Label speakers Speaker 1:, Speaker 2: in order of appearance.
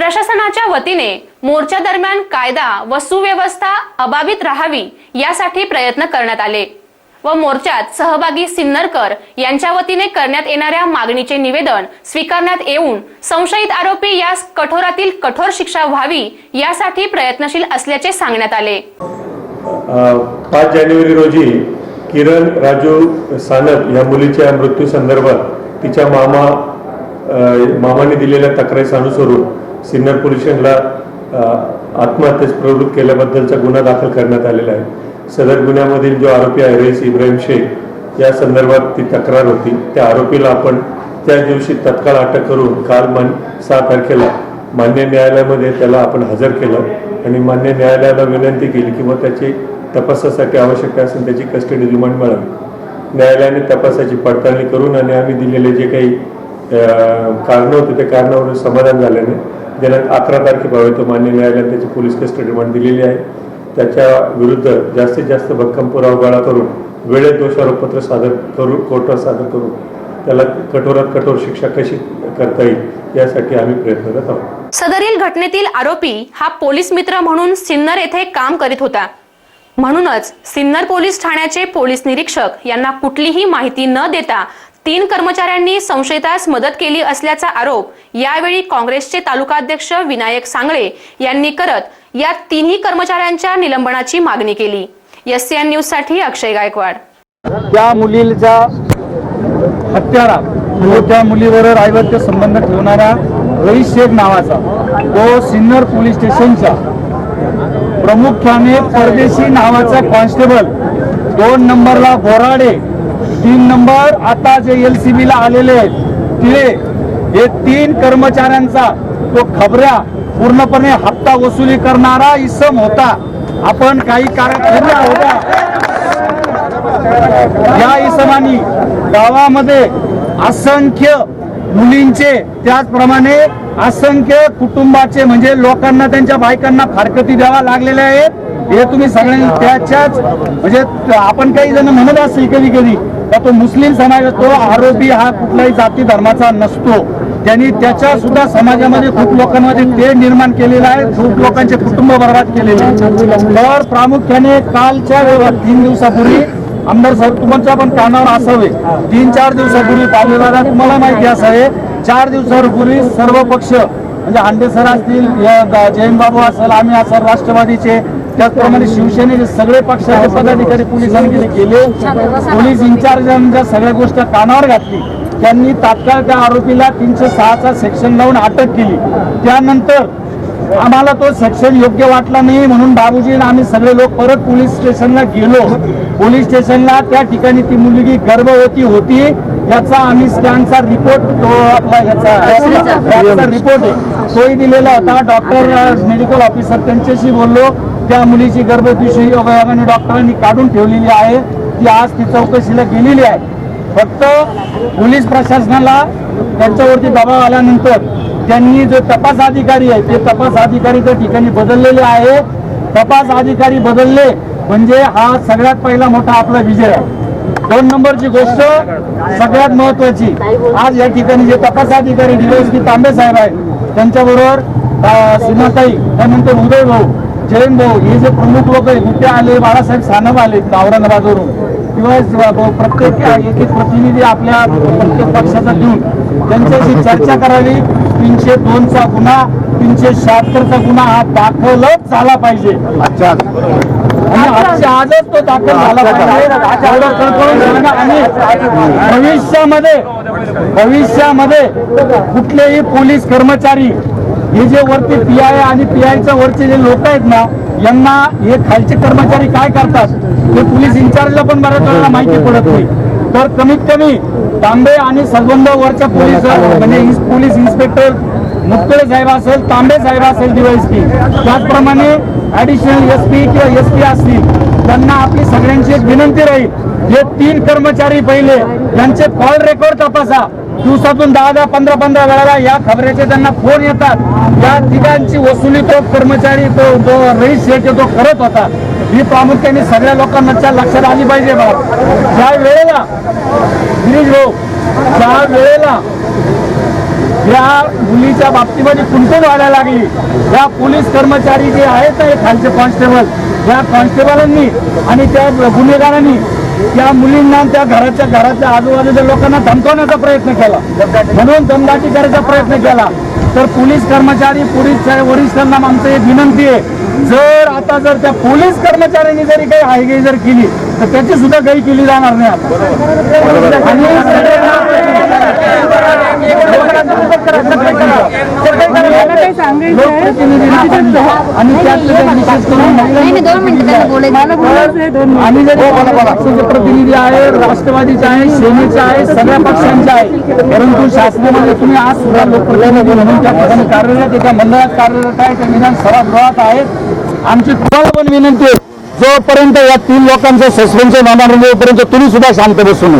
Speaker 1: प्रशासनाच्या वतीने मोर्चा दरम्यान कायदा व सुव्यवस्था अबाधित राहावी यासाठी प्रयत्न करण्यात आले व मोर्चात सहभागी सिन्नरकर यांच्या वतीने करण्यात येणाऱ्या मागणीचे निवेदन स्वीकारण्यात येऊन संशयित आरोपी या कठोरातील कठोर शिक्षा व्हावी यासाठी प्रयत्नशील असल्याचे सांगण्यात आले.
Speaker 2: पाच जानेवारी रोजी किरण राजू सानप या मुलीच्या मृत्यू संदर्भात तिच्या मामा मामाने दिलेल्या तक्रारीस अनुसरून सिन्नर पोलीस स्टेशनला आत्महत्येस प्रवृत्त केल्याबद्दलचा गुन्हा दाखल करण्यात आलेला आहे. सदर गुन्ह्यामधील जो आरोपी आहे रईस इब्राहिम शेख या संदर्भात ती तक्रार होती. त्या आरोपीला आपण त्याच दिवशी तत्काळ अटक करून काल मान सहा तारखेला मान्य न्यायालयामध्ये त्याला आपण हजर केलं आणि मान्य न्यायालयाला विनंती केली किंवा त्याची तपासासाठी आवश्यक असेल त्याची कस्टडी रिमांड मिळावी. न्यायालयाने तपासाची पडताळणी करून आणि आम्ही दिलेले जे काही कारणं होते त्या कारणावरून समाधान झाल्याने दिनांक अकरा तारखेपर्यंत मान्य न्यायालयाने त्याची पोलीस कस्टडी रिमांड दिलेली आहे. त्याच्या विरुद्ध जास्तीत जास्त भक्कम पुरावा गोळा करून वेळेत दोषारोपपत्र सादर करून कोर्टात सादर करून त्याला कठोरात कठोर शिक्षा कशी करता येईल यासाठी आम्ही प्रयत्न करत आहोत.
Speaker 1: सदरील घटनेतील आरोपी हा पोलीस मित्र म्हणून सिन्नर येथे काम करीत होता. म्हणूनच सिन्नर पोलीस ठाण्याचे पोलीस निरीक्षक यांना कुठलीही माहिती न देता तीन कर्मचाऱ्यांनी संशयितास मदत केली असल्याचा आरोप यावेळी काँग्रेसचे तालुकाध्यक्ष विनायक सांगळे यांनी करत या तिन्ही कर्मचाऱ्यांच्या निलंबनाची मागणी केली. एस सी एन न्यूजसाठी अक्षय गायकवाड.
Speaker 3: त्या मुलीचा हत्यारा तो त्या मुलीवर रायवत्य संबंध ठेवणारा रईस शेख नावाचा तो सिन्नर पोलीस स्टेशनचा प्रामुख्याने परदेशी नावाचा कॉन्स्टेबल दोन नंबरला बोराडे तीन नंबर आता जे एल सी ला आलेले आहेत तिळे हे तीन कर्मचाऱ्यांचा तो खबऱ्या पूर्णपणे हप्ता वसुली करणारा इसम होता. आपण काही कार्यक्रम होता या इसमानी गावामध्ये असंख्य मुलींचे त्याचप्रमाणे असंख्य कुटुंबाचे म्हणजे लोकांना त्यांच्या बायकांना फारकती द्यावा लागलेल्या आहेत. हे तुम्ही सगळ्यांनी त्याच्याच म्हणजे आपण काही जण म्हणत असेल कधी कधी का तो मुस्लिम समाज तो आरोपी हा कुठलाही जाती धर्माचा नसतो. त्यांनी त्याच्या सुद्धा समाजामध्ये खूप लोकांमध्ये ते निर्माण केलेलं आहे खूप लोकांचे कुटुंब बर्बाद केलेले तर प्रामुख्याने कालच्या तीन दिवसापूर्वी आमदार साहेब तुमच्या पण कानावर असावे. तीन चार दिवसापूर्वी पाहिलेला तुम्हाला माहिती असावे चार दिवसापूर्वी सर्व पक्ष म्हणजे हांडे सर असतील या जयंत बाबू असेल आम्ही असेल राष्ट्रवादीचे त्याचप्रमाणे शिवसेनेचे सगळे पक्षाचे पदाधिकारी पोलिसांनी गेले पोलीस इन्चार्जांच्या सगळ्या गोष्टी कानावर घातली त्यांनी तात्काळ त्या आरोपीला तीनशे सहाचा सेक्शन लावून अटक केली. त्यानंतर आम्हाला तो सेक्शन योग्य वाटला नाही म्हणून बाबूजी आम्ही सगळे लोक परत पोलीस स्टेशनला गेलो. पोलीस स्टेशनला त्या ठिकाणी ती मुलगी गर्भवती होती. याचा आम्ही स्कॅनचा रिपोर्ट तो आपला याचा रिपोर्ट आहे. तोही दिलेला होता. डॉक्टर मेडिकल ऑफिसर त्यांच्याशी बोललो. त्या मुलीची गर्भपिशवी योगायोगाने डॉक्टरांनी काढून ठेवलेली आहे. ती आज ती चौकशीला गेलेली आहे. फक्त पोलीस प्रशासनाला त्यांच्यावरती दबाव आल्यानंतर त्यांनी जो तपास अधिकारी आहे ते तपास अधिकारी त्या ठिकाणी बदललेले आहे. तपास अधिकारी बदलले म्हणजे हा सगळ्यात पहिला मोठा आपला विजय आहे. दोन नंबरची गोष्ट सगळ्यात महत्वाची आज या ठिकाणी जे तपास अधिकारी डिवायस तांबे साहेब आहेत त्यांच्याबरोबर सीमाताई त्यानंतर उदय भाऊ जयंत भाऊ हे जे प्रमुख लोक आहेत गुट्टे आले बाळासाहेब सानप आले औरंगाबादवरून. किंवा प्रत्येक एक एक प्रतिनिधी आपल्या प्रत्येक पक्षाचा देऊन त्यांच्याशी चर्चा करावी. तीनशे दोनचा गुन्हा तीनशे शहात्तरचा गुन्हा हा दाखलच झाला पाहिजे. आणि आजच तो दाखल झाला पाहिजे. आणि भविष्यामध्ये भविष्यामध्ये कुठलेही पोलीस कर्मचारी हे जे वरती पी आय आणि पी आयच्या वरचे जे लोक आहेत ना यांना हे खालचे कर्मचारी काय करतात ते पोलीस इन्चार्जला पण बऱ्याच वेळेला माहिती पडत नाही. तर कमीत कमी तांबे आणि संबंध वरच्या पोलीस म्हणजे पोलीस इन्स्पेक्टर मुक्तळे साहेब असेल तांबे साहेब असेल डीवायसपी त्याचप्रमाणे ऍडिशनल एस पी किंवा एस पी असतील त्यांना आपली सगळ्यांची एक विनंती राहील. हे तीन कर्मचारी पहिले यांचे कॉल रेकॉर्ड तपासा. दिवसातून दहा दहा पंधरा पंधरा वेळाला या खबऱ्याचे त्यांना फोन येतात. या तिघांची वसुली तो कर्मचारी तो जो रईस शेठ तो करत होता. ही प्रामुख्याने सगळ्या लोकांच्या लक्षात आली पाहिजे बा. ज्या वेळेला गिरीश भाऊ ज्या वेळेला या मुलीच्या बाबतीमध्ये कुंटून व्हायला लागली या पोलीस कर्मचारी जे आहेत ना हे खालचे कॉन्स्टेबल या कॉन्स्टेबलांनी आणि त्या गुन्हेगारांनी त्या मुलींना त्या घराच्या घराच्या आजूबाजूच्या लोकांना धमकवण्याचा प्रयत्न केला. म्हणून दमदाटी करायचा प्रयत्न केला. तर पोलीस कर्मचारी पोलीस वरिष्ठांना आमचं एक विनंती आहे. जर आता जर त्या पोलीस कर्मचाऱ्यांनी जरी काही हायगाई जर केली तर त्याची सुद्धा काही केली जाणार नाही आता. आणि आम्ही आणि प्रतिनिधी आहे राष्ट्रवादीचे आहे सेनेचे आहे सगळ्या पक्षांचे आहे. परंतु शासनामध्ये तुम्ही आज सुद्धा लोकप्रतिनिधी म्हणून त्या ठिकाणी कार्यरत आहे त्या मंडळात कार्यरत आहे त्या विधान सभागृहात आहेत. आमची तुम्हाला पण विनंती आहे जोपर्यंत या तीन लोकांचं सस्पेन्शन होणार नाही तोपर्यंत तुम्ही सुद्धा शांत बसून